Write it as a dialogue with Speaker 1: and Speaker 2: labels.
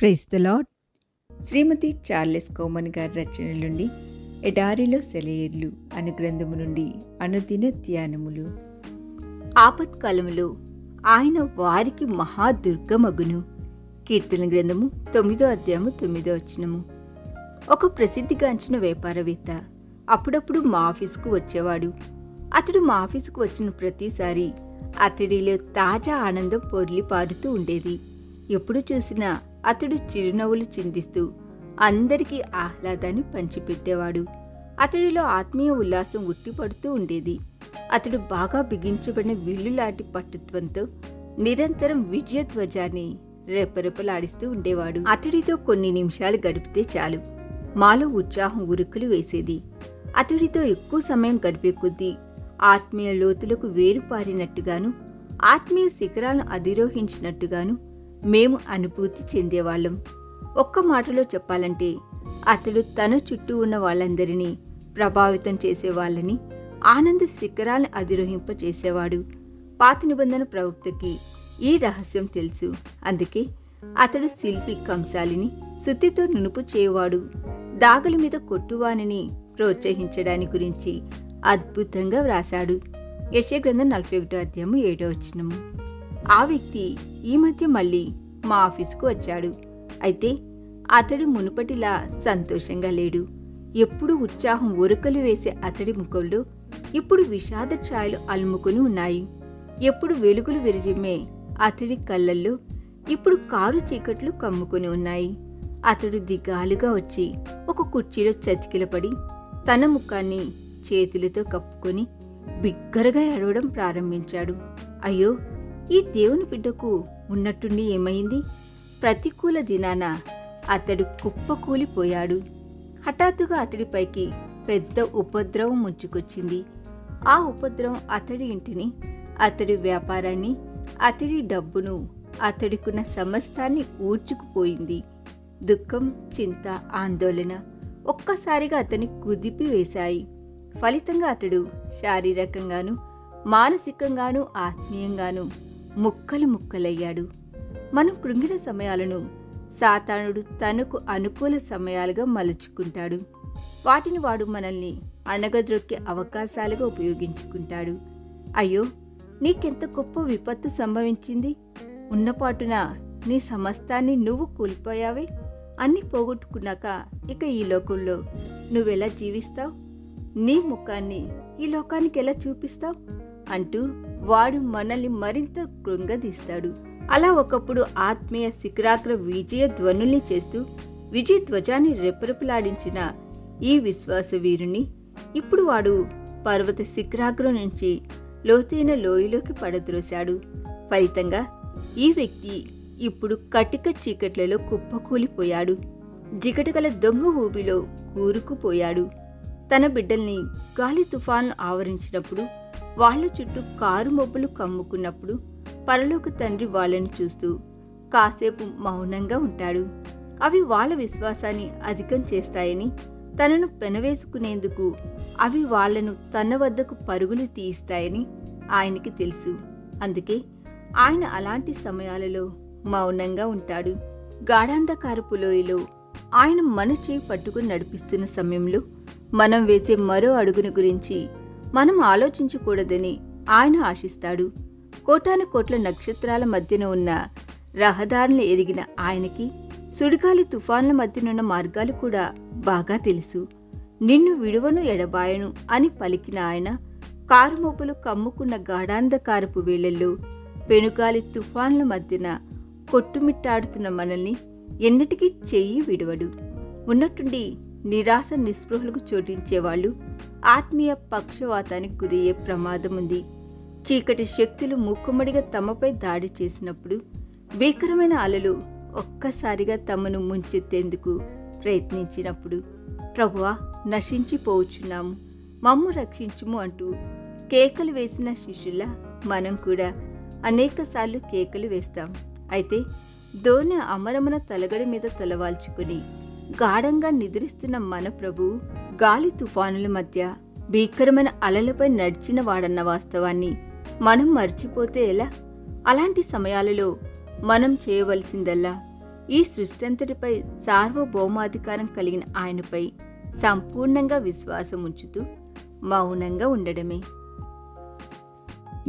Speaker 1: Praise the Lord
Speaker 2: Srimati Charles Cowman గారి రచన నుండి ఎడారిలో సెలయేర్లు అను గ్రంథము నుండి అనుదిన ధ్యానములు.
Speaker 3: ఆపత్కాలములో ఆయన వారికి మహాదుర్గమగును. కీర్తన గ్రంథము తొమ్మిదో అధ్యాయము తొమ్మిదో వచనము. ఒక ప్రసిద్ధిగాంచిన వ్యాపారవేత్త అప్పుడప్పుడు మా ఆఫీసుకు వచ్చేవాడు. అతడు మా ఆఫీసుకు వచ్చిన ప్రతిసారి అతడిలో తాజా ఆనందం పొర్లి పారుతూ ఉండేది. ఎప్పుడు చూసినా అతడు చిరునవ్వులు చిందిస్తూ అందరికీ ఆహ్లాదాన్ని పంచిపెట్టేవాడు. అతడిలో ఆత్మీయ ఉల్లాసం ఉట్టిపడుతూ ఉండేది. అతడు బాగా బిగించబడిన విల్లు లాంటి పట్టుత్వంతో నిరంతరం విజయధ్వజాన్ని రెపరెపలాడిస్తూ ఉండేవాడు. అతడితో కొన్ని నిమిషాలు గడిపితే చాలు. మాలో ఉత్సాహం ఉరుకులు వేసేది. అతడితో ఎక్కువ సమయం గడిపే కొద్దీ ఆత్మీయ లోతులకు వేరుపారినట్టుగాను ఆత్మీయ శిఖరాలను అధిరోహించినట్టుగాను మేము అనుభూతి చెందేవాళ్ళం. ఒక్క మాటలో చెప్పాలంటే అతడు తన చుట్టూ ఉన్న వాళ్ళందరినీ ప్రభావితం చేసేవాళ్ళని ఆనంద శిఖరాలను అధిరోహింపచేసేవాడు. పాత నిబంధన ప్రవక్తకి ఈ రహస్యం తెలుసు. అందుకే అతడు శిల్పి కంసాలిని సుత్తితో నునుపు చేయవాడు. దాగుల మీద కొట్టువానిని ప్రోత్సహించడాని గురించి అద్భుతంగా వ్రాశాడు. యశ నలభై ఒకటో అధ్యాయము ఏడో వచ్చినము ఆ వ్యక్తి ఈ మధ్య మళ్ళీ మా ఆఫీసుకు వచ్చాడు. అయితే అతడు మునుపటిలా సంతోషంగా లేడు. ఎప్పుడు ఉత్సాహం ఉరుకలు వేసే అతడి ముఖంలో ఇప్పుడు విషాద ఛాయలు అలుముకుని ఉన్నాయి. ఎప్పుడు వెలుగులు విరజిమ్మే అతడి కళ్ళల్లో ఇప్పుడు కారు చీకట్లు కమ్ముకుని ఉన్నాయి. అతడు దిగాలుగా వచ్చి ఒక కుర్చీలో చతికిలపడి తన ముఖాన్ని చేతులతో కప్పుకొని బిగ్గరగా ఏడవడం ప్రారంభించాడు. అయ్యో! ఈ దేవుని బిడ్డకు ఉన్నట్టుండి ఏమైంది? ప్రతికూల దినాన అతడు కుప్పకూలిపోయాడు. హఠాత్తుగా అతడిపైకి పెద్ద ఉపద్రవం ముంచుకొచ్చింది. ఆ ఉపద్రవం అతడి ఇంటిని అతడి వ్యాపారాన్ని అతడి డబ్బును అతడికున్న సమస్తాన్ని ఊడ్చుకుపోయింది. దుఃఖం చింత ఆందోళన ఒక్కసారిగా అతని కుదిపి వేశాయి ఫలితంగా అతడు శారీరకంగాను మానసికంగాను ఆత్మీయంగాను ముక్కలు ముక్కలయ్యాడు. మనం కృంగిన సమయాలను సాతానుడు తనకు అనుకూల సమయాలుగా మలుచుకుంటాడు. వాటిని వాడు మనల్ని అణగద్రొక్కే అవకాశాలుగా ఉపయోగించుకుంటాడు. అయ్యో నీకెంత గొప్ప విపత్తు సంభవించింది? ఉన్నపాటున నీ సమస్తాన్ని నువ్వు కూలిపోయావే? అన్ని పోగొట్టుకున్నాక ఇక ఈ లోకంలో నువ్వెలా జీవిస్తావు? నీ ముఖాన్ని ఈ లోకానికి ఎలా చూపిస్తావు? అంటూ వాడు మనల్ని మరింత కృంగదీస్తాడు. అలా ఒకప్పుడు ఆత్మీయ శిఖరాగ్ర విజయ ధ్వనుల్ని చేస్తూ విజయ ధ్వజాన్ని రెపరెపలాడించిన ఈ విశ్వాస వీరుని ఇప్పుడు వాడు పర్వత శిఖరాగ్ర నుంచి లోతైన లోయలోకి పడద్రోశాడు. ఫలితంగా ఈ వ్యక్తి ఇప్పుడు కటిక చీకట్లలో కుప్పకూలిపోయాడు. జిగటగల దొంగ ఊబిలో కూరుకుపోయాడు. తన బిడ్డల్ని గాలి తుఫాను ఆవరించినప్పుడు వాళ్ళ చుట్టూ కారు మబ్బులు కమ్ముకున్నప్పుడు పరలోక తండ్రి వాళ్ళని చూస్తూ కాసేపు మౌనంగా ఉంటాడు. అవి వాళ్ళ విశ్వాసాన్ని అధికం చేస్తాయని తనను పెనవేసుకునేందుకు అవి వాళ్ళను తన వద్దకు పరుగులు తీయిస్తాయని ఆయనకి తెలుసు. అందుకే ఆయన అలాంటి సమయాలలో మౌనంగా ఉంటాడు. గాఢాంధకారపు లోయలో ఆయన మన చేయి పట్టుకుని నడిపిస్తున్న సమయంలో మనం వేసే మరో అడుగును గురించి మనం ఆలోచించకూడదని ఆయన ఆశిస్తాడు. కోటాను కోట్ల నక్షత్రాల మధ్యన ఉన్న రహదారులు ఎరిగిన ఆయనకి సుడిగాలి తుఫాన్ల మధ్యనున్న మార్గాలు కూడా బాగా తెలుసు. నిన్ను విడువను ఎడబాయను అని పలికిన ఆయన కారు కమ్ముకున్న గాఢాంధకారపు వేళల్లో పెనుగాలి తుఫాన్ల మధ్యన కొట్టుమిట్టాడుతున్న మనల్ని ఎన్నటికీ చెయ్యి విడవడు. ఉన్నట్టుండి నిరాశ నిస్పృహలకు చోటించేవాళ్ళు ఆత్మీయ పక్షవాతానికి గురయ్యే ప్రమాదం ఉంది చీకటి శక్తులు మూకుమ్మడిగా తమపై దాడి చేసినప్పుడు భీకరమైన అలలు ఒక్కసారిగా తమను ముంచెత్తేందుకు ప్రయత్నించినప్పుడు ప్రభువా నశించిపోవచ్చున్నాము మమ్ము రక్షించుము అంటూ కేకలు వేసిన శిష్యుల మనం కూడా అనేకసార్లు కేకలు వేస్తాం. అయితే దోణి అమరమన తలగడి మీద తలవాల్చుకుని గాఢంగా నిద్రిస్తున్న మన ప్రభు గాలి తుఫానుల మధ్య భీకరమైన అలలపై నడిచిన వాడన్న వాస్తవాన్ని మనం మర్చిపోతే ఎలా? అలాంటి సమయాలలో మనం చేయవలసిందల్లా? ఈ సృష్టంతటిపై సార్వభౌమాధికారం కలిగిన ఆయనపై సంపూర్ణంగా విశ్వాసం ఉంచుతూ మౌనంగా ఉండడమే.